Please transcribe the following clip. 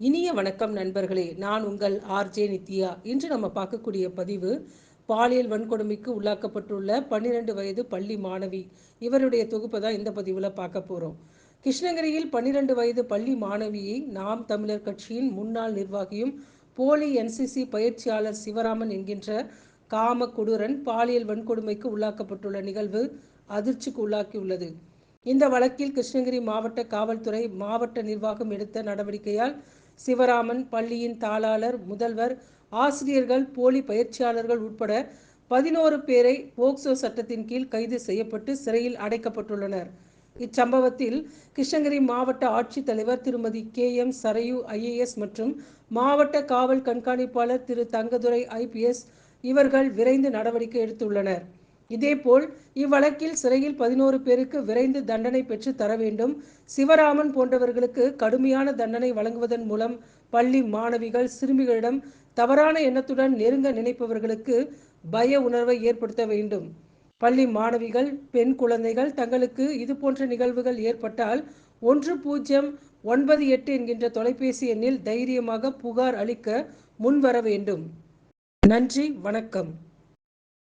இனிய வணக்கம் நண்பர்களே நான் உங்கள் ஆர்ஜே நித்யா. இன்று நம்ம பார்க்கக்கூடிய பதிவு பாலியல் வன்கொடுமைக்கு உள்ளாக்கப்பட்டுள்ள பன்னிரண்டு வயது பள்ளி மாணவி. இவருடைய தொகுப்பை தான் இந்த பதிவில் பார்க்க போகிறோம் கிருஷ்ணகிரியில் பன்னிரண்டு வயது பள்ளி மாணவியை நாம் தமிழர் கட்சியின் முன்னாள் நிர்வாகியும் போலி என்சிசி பயிற்சியாளர் சிவராமன் என்கின்ற காம கொடூரன் பாலியல் வன்கொடுமைக்கு உள்ளாக்கப்பட்டுள்ள நிகழ்வு அதிர்ச்சிக்கு உள்ளாக்கியுள்ளது. இந்த வழக்கில் கிருஷ்ணகிரி மாவட்ட காவல்துறை மாவட்ட நிர்வாகம் எடுத்த நடவடிக்கையால் சிவராமன் பள்ளியின் தாளாளர் முதல்வர் ஆசிரியர்கள் போலி பயிற்சியாளர்கள் உட்பட பதினோரு பேரை போக்சோ சட்டத்தின் கீழ் கைது செய்யப்பட்டு சிறையில் அடைக்கப்பட்டுள்ளனர். இச்சம்பவத்தில் கிருஷ்ணகிரி மாவட்ட ஆட்சித்தலைவர் திருமதி கே. எம். சரையு ஐஏஎஸ் மற்றும் மாவட்ட காவல் கண்காணிப்பாளர் திரு தங்கதுரை ஐபிஎஸ் இவர்கள் விரைந்து நடவடிக்கை எடுத்துள்ளனர். இதேபோல் இவ்வழக்கில் சிறையில் பதினோரு பேருக்கு விரைந்து தண்டனை பெற்று தர வேண்டும். சிவராமன் போன்றவர்களுக்கு கடுமையான தண்டனை வழங்குவதன் மூலம் பள்ளி மாணவிகள் சிறுமிகளிடம் தவறான எண்ணத்துடன் நெருங்க நினைப்பவர்களுக்கு பய உணர்வை ஏற்படுத்த வேண்டும். பள்ளி மாணவிகள் பெண் குழந்தைகள் தங்களுக்கு இது போன்ற நிகழ்வுகள் ஏற்பட்டால் ஒன்று பூஜ்ஜியம் ஒன்பது எட்டு என்கின்ற தொலைபேசி எண்ணில் தைரியமாக புகார் அளிக்க முன்வர வேண்டும். நன்றி வணக்கம்.